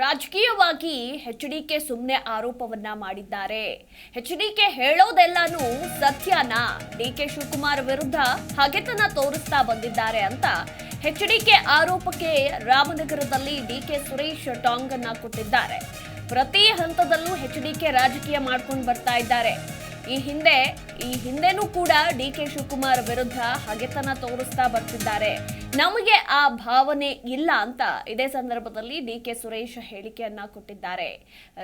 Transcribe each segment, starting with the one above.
ರಾಜಕೀಯವಾಗಿ H D K ಸುಮ್ಮನೆ ಆರೋಪವನ್ನ ಮಾಡಿದ್ದಾರೆ. ಎಚ್ ಡಿ ಕೆ ಹೇಳೋದೆಲ್ಲಾನು ಸತ್ಯನಾ, ಡಿ ಕೆ ಶಿವಕುಮಾರ್ ವಿರುದ್ಧ ಹಗೆತನ ತೋರಿಸ್ತಾ ಬಂದಿದ್ದಾರೆ ಅಂತ ಎಚ್ ಡಿ ಕೆ ಆರೋಪಕ್ಕೆ ರಾಮನಗರದಲ್ಲಿ ಡಿ ಕೆ ಸುರೇಶ್ ಟಾಂಗ್ ಅನ್ನ ಕೊಟ್ಟಿದ್ದಾರೆ. ಪ್ರತಿ ಹಂತದಲ್ಲೂ ಹೆಚ್ ಡಿ ಕೆ ರಾಜಕೀಯ ಮಾಡ್ಕೊಂಡು ಬರ್ತಾ ಇದ್ದಾರೆ. ಈ ಹಿಂದೆ ಈ ಹಿಂದೆನೂ ಕೂಡ ಡಿ ಕೆ ಶಿವಕುಮಾರ್ ವಿರುದ್ಧ ಹಗೆತನ ತೋರಿಸ್ತಾ ಬರ್ತಿದ್ದಾರೆ. ನಮಗೆ ಆ ಭಾವನೆ ಇಲ್ಲ ಅಂತ ಇದೇ ಸಂದರ್ಭದಲ್ಲಿ ಡಿ ಕೆ ಸುರೇಶ್ ಹೇಳಿಕೆಯನ್ನ ಕೊಟ್ಟಿದ್ದಾರೆ.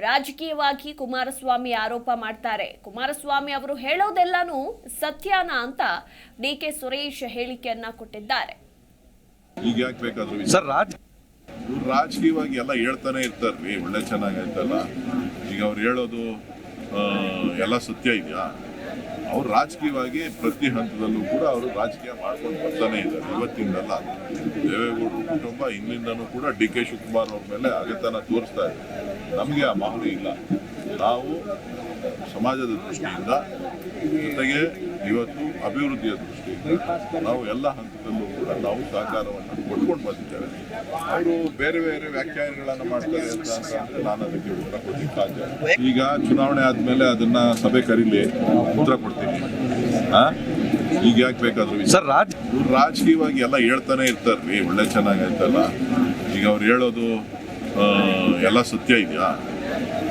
ರಾಜಕೀಯವಾಗಿ ಕುಮಾರಸ್ವಾಮಿ ಆರೋಪ ಮಾಡ್ತಾರೆ. ಕುಮಾರಸ್ವಾಮಿ ಅವರು ಹೇಳೋದೆಲ್ಲಾನು ಸತ್ಯನಾ ಅಂತ ಡಿ ಕೆ ಸುರೇಶ್ ಹೇಳಿಕೆಯನ್ನ ಕೊಟ್ಟಿದ್ದಾರೆ. ಈಗ ಯಾಕೆ ಬೇಕಾದ್ರೂ ಸರ್ ರಾಜ್ ಇವ್ರು ರಾಜಕೀಯವಾಗಿ ಎಲ್ಲ ಹೇಳ್ತಾನೆ ಇರ್ತಾರ್ರಿ ಒಳ್ಳೆ ಚೆನ್ನಾಗೈತಲ್ಲ ಈಗ ಅವ್ರು ಹೇಳೋದು ಎಲ್ಲ ಸತ್ಯ ಇದೆಯಾ? ಅವರು ರಾಜಕೀಯವಾಗಿ ಪ್ರತಿ ಹಂತದಲ್ಲೂ ಕೂಡ ಅವರು ರಾಜಕೀಯ ಮಾಡ್ಕೊಂಡು ಬರ್ತಾನೆ ಇದ್ದಾರೆ. ಇವತ್ತಿಂದಲ್ಲ. ದೇವೇಗೌಡರು ಕುಟುಂಬ ಹಿಂದಿಂದನೂ ಕೂಡ ಡಿ ಕೆ ಶಿವಕುಮಾರ್ ಅವ್ರ ಮೇಲೆ ಅಗತನ ತೋರಿಸ್ತಾ ಇದೆ ನಮಗೆ ಆ ಮಾಹಿತಿ ಇಲ್ಲ. ನಾವು ಸಮಾಜದ ದೃಷ್ಟಿಯಿಂದ ಜೊತೆಗೆ ಇವತ್ತು ಅಭಿವೃದ್ಧಿಯ ದೃಷ್ಟಿಯಿಂದ ನಾವು ಎಲ್ಲ ಹಂತದಲ್ಲೂ ಕೂಡ ನಾವು ಸಹಕಾರವನ್ನು ಕೊಟ್ಕೊಂಡು ಬಂದಿದ್ದೇವೆ. ಅವರು ಬೇರೆ ಬೇರೆ ವ್ಯಾಖ್ಯಾನಗಳನ್ನು ಮಾಡ್ತಾರೆ ಅಂತ ನಾನು ಅದಕ್ಕೆ ಉತ್ತರ ಕೊಡ್ಲಿಕ್ಕೆ ಸಾಧ್ಯ ಈಗ ಚುನಾವಣೆ ಆದಮೇಲೆ ಅದನ್ನ ಸಭೆ ಕರೀಲಿ ಉತ್ತರ ಕೊಡ್ತೀನಿ. ಹಾಂ ಈಗ ಯಾಕೆ ಬೇಕಾದ್ರೂ ಸರ್ ರಾಜ್ ಇವ್ರು ರಾಜಕೀಯವಾಗಿ ಎಲ್ಲ ಹೇಳ್ತಾನೆ ಇರ್ತಾರೆ. ರೀ ಒಳ್ಳೆ ಚೆನ್ನಾಗೈತಲ್ಲ. ಈಗ ಅವ್ರು ಹೇಳೋದು ಎಲ್ಲ ಸತ್ಯ ಇದೆಯಾ?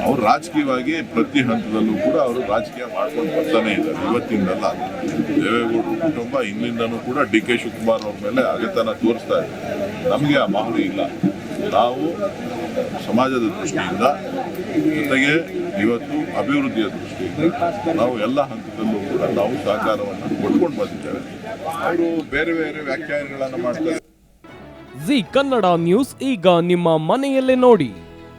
ಅವ್ರು ರಾಜಕೀಯವಾಗಿ ಪ್ರತಿ ಹಂತದಲ್ಲೂ ಕೂಡ ಅವರು ರಾಜಕೀಯ ಮಾಡ್ಕೊಂಡು ಬರ್ತಾನೆ ಇದ್ದಾರೆ. ಇವತ್ತಿಂದಲ್ಲ. ದೇವೇಗೌಡರು ಕುಟುಂಬ ಹಿಂದಿಂದನೂ ಕೂಡ ಡಿ ಕೆ ಶಿವಕುಮಾರ್ ಅವ್ರ ಮೇಲೆ ಅಗತನ ತೋರಿಸ್ತಾ ಇದೆ. ನಮಗೆ ಆ ಮಾಹಿತಿ ಇಲ್ಲ. ನಾವು ಸಮಾಜದ ದೃಷ್ಟಿಯಿಂದ, ಜೊತೆಗೆ ಇವತ್ತು ಅಭಿವೃದ್ಧಿಯ ದೃಷ್ಟಿಯಿಂದ ನಾವು ಎಲ್ಲ ಹಂತದಲ್ಲೂ ಕೂಡ ನಾವು ಸಹಕಾರವನ್ನು ಕೊಟ್ಕೊಂಡು ಬಂದಿದ್ದೇವೆ. ಅವರು ಬೇರೆ ಬೇರೆ ವ್ಯಾಖ್ಯಾನಗಳನ್ನು ಮಾಡ್ತಾರೆ. ಜಿ ಕನ್ನಡ ನ್ಯೂಸ್ ಈಗ ನಿಮ್ಮ ಮನೆಯಲ್ಲೇ ನೋಡಿ.